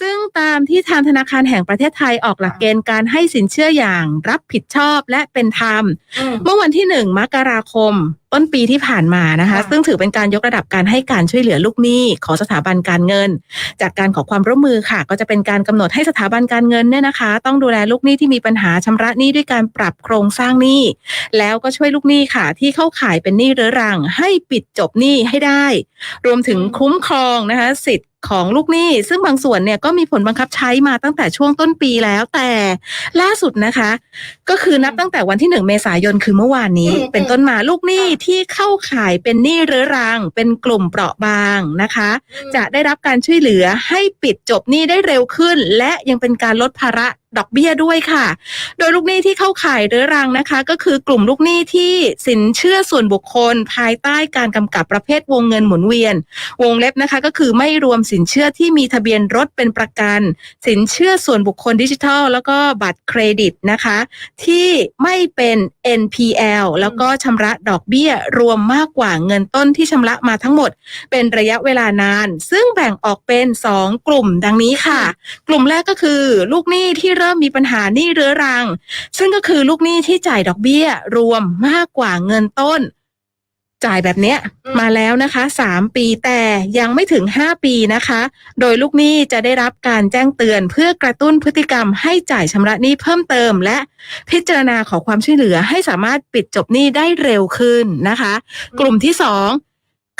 ซึ่งตามที่ทางธนาคารแห่งประเทศไทยออกหลักเกณฑ์การให้สินเชื่ออย่างรับผิดชอบและเป็นธรรมอืมเมื่อวันที่หนึ่งมกราคม ต้นปีที่ผ่านมานะคะค่ะซึ่งถือเป็นการยกระดับการให้การช่วยเหลือลูกหนี้ของสถาบันการเงิน จากการขอความร่วมมือค่ะ ก็จะเป็นการกำหนดให้สถาบันการเงินเนี่ยนะคะ ต้องดูแลลูกหนี้ที่มีปัญหาชำระหนี้ด้วยการปรับโครงสร้างหนี้ แล้วก็ช่วยลูกหนี้ค่ะ ที่เข้าข่ายเป็นหนี้เรื้อรัง ให้ปิดจบหนี้ให้ได้ รวมถึงคุ้มครองนะคะสิทธิ์ ของลูกหนี้ซึ่งบางส่วนเนี่ยก็มีผลบังคับใช้มาตั้งแต่ช่วงต้นปีแล้วแต่ล่าสุดนะคะ ก็คือนับตั้งแต่วันที่หนึ่งเมษายนคือเมื่อวานนี้อืมเป็นต้นมาลูกหนี้ที่เข้าข่ายเป็นหนี้เรื้อรัง เป็นกลุ่มเปราะบางนะคะ จะได้รับการช่วยเหลือให้ปิดจบหนี้ได้เร็วขึ้น และยังเป็นการลดภาระดอกเบี้ยด้วยค่ะ โดยลูกหนี้ที่เข้าข่ายเรื้อรังนะคะ ก็คือกลุ่มลูกหนี้ที่สินเชื่อส่วนบุคคล ภายใต้การกำกับประเภทวงเงินหมุนเวียน วงเล็บนะคะก็คือไม่รวมสินเชื่อที่มีทะเบียนรถเป็นประกัน สินเชื่อส่วนบุคคลดิจิทัล แล้วก็บัตรเครดิตนะคะ ที่ไม่เป็น NPL แล้วก็ชำระดอกเบี้ยรวมมากกว่าเงินต้นที่ชำระมาทั้งหมด เป็นระยะเวลานาน ซึ่งแบ่งออกเป็น 2 กลุ่มดังนี้ค่ะ กลุ่มแรกก็คือลูกหนี้ที่เริ่มมีปัญหาหนี้เรื้อรัง ซึ่งก็คือลูกหนี้ที่จ่ายดอกเบี้ยรวมมากกว่าเงินต้น จ่ายแบบเนี้ยอืมมาแล้วนะคะสามปีแต่ยังไม่ถึงห้าปีนะคะ โดยลูกหนี้จะได้รับการแจ้งเตือนเพื่อกระตุ้นพฤติกรรมให้จ่ายชำระหนี้เพิ่มเติม และพิจารณาขอความช่วยเหลือให้สามารถปิดจบหนี้ได้เร็วขึ้นนะคะ กลุ่มที่สอง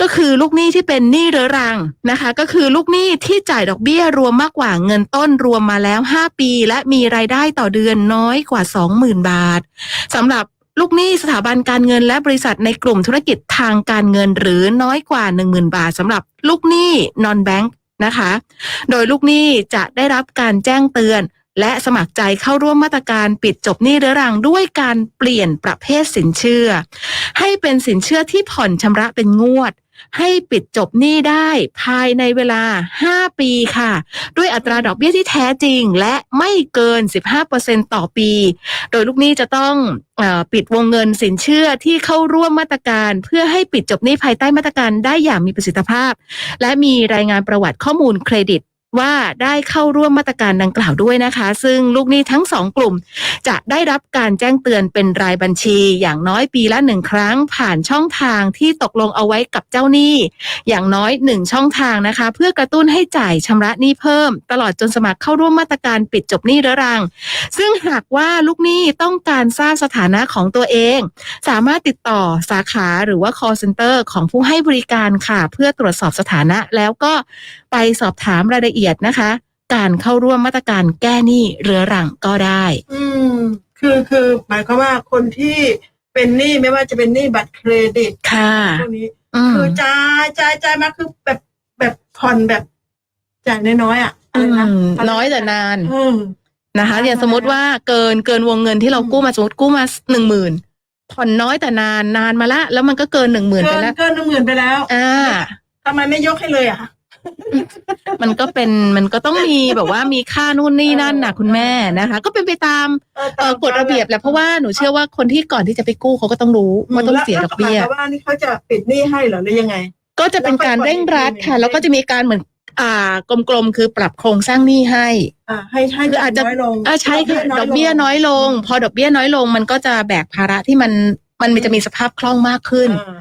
ก็คือลูกหนี้ที่เป็นหนี้เรื้อรังนะคะ ก็คือลูกหนี้ที่จ่ายดอกเบี้ยรวมมากกว่าเงินต้นรวมมาแล้ว 5 ปี และมีรายได้ต่อเดือนน้อยกว่า 20,000 บาทสำหรับลูกหนี้สถาบันการเงินและบริษัทในกลุ่มธุรกิจทางการเงินหรือน้อยกว่า 10,000 บาทสำหรับลูกหนี้ non bank นะคะ โดยลูกหนี้จะได้รับการแจ้งเตือน และสมัครใจเข้าร่วมมาตรการปิดจบหนี้เรื้อรังด้วยการเปลี่ยนประเภทสินเชื่อ ให้เป็นสินเชื่อที่ผ่อนชำระเป็นงวด ให้ปิดจบหนี้ได้ภายในเวลา 5 ปีค่ะ ด้วยอัตราดอกเบี้ยที่แท้จริง และไม่เกิน 15%ต่อปี โดยลูกหนี้จะต้องอปิดวงเงินสินเชื่อที่เข้าร่วมมาตรการ เพื่อให้ปิดจบหนี้ภายใต้มาตรการได้อย่างมีประสิทธิภาพ และมีรายงานประวัติข้อมูลเครดิต ว่าได้เข้าร่วมมาตรการดังกล่าวด้วยนะคะ ซึ่งลูกหนี้ทั้งสองกลุ่ม จะได้รับการแจ้งเตือนเป็นรายบัญชีอย่างน้อยปีละหนึ่งครั้ง ผ่านช่องทางที่ตกลงเอาไว้กับเจ้าหนี้ อย่างน้อยหนึ่งช่องทางนะคะ เพื่อกระตุ้นให้จ่ายชำระหนี้เพิ่ม ตลอดจนสมัครเข้าร่วมมาตรการปิดจบหนี้เรื้อรัง ซึ่งหากว่าลูกหนี้ต้องการทราบสถานะของตัวเอง สามารถติดต่อสาขาหรือว่า call center ของผู้ให้บริการค่ะ เพื่อตรวจสอบสถานะแล้วก็ไปสอบถามรายละเอียดนะคะ การเข้าร่วมมาตรการแก้หนี้เรื้อรังก็ได้ อืมคือคือหมายความว่าคนที่เป็นหนี้ไม่ว่าจะเป็นหนี้บัตรเครดิตค่ะพวกนี้อืมคือจ่ายจ่ายจ่ายมาคือแบบแบบผ่อนแบบจ่ายน้อยๆอะอะไรนะอืมน้อยแต่นานอืมนะคะใช่อย่างสมมติว่าเกินเกินวงเงินที่เราอืมกู้มาสมมติกู้มาหนึ่งหมื่นผ่อนน้อยแต่นานนานมาละ แล้วมันก็เกินหนึ่งหมื่นเกิไปนแล้วเกินหนึ่งหมื่นไปแล้วอ่าทำไมไม่ยกให้เลยอะ มันก็เป็นมันก็ต้องมีแบบว่ามีค่านู่นนี่นั่นน่ะคุณแม่นะคะ ก็เป็นไปตามเอ่อกฎระเบียบแหละเพราะว่าหนูเชื่อว่าคนที่ก่อนที่จะไปกู้เขาก็ต้องรู้ว่าต้องเสียดอกเบี้ยแล้วหมายความว่านี่เขาจะปิดหนี้ให้เหรอหรือยังไง ก็จะเป็นการเร่งรัดค่ะ แล้วก็จะมีการเหมือนอ่ากลมๆคือปรับโครงสร้างหนี้ให้อ่าให้ให้คืออาจจะน้อยลงอ่าใช่ค่ะดอกเบี้ยน้อยลง พอดอกเบี้ยน้อยลง มันก็จะแบกภาระที่มันมันจะมีสภาพคล่องมากขึ้นอ่า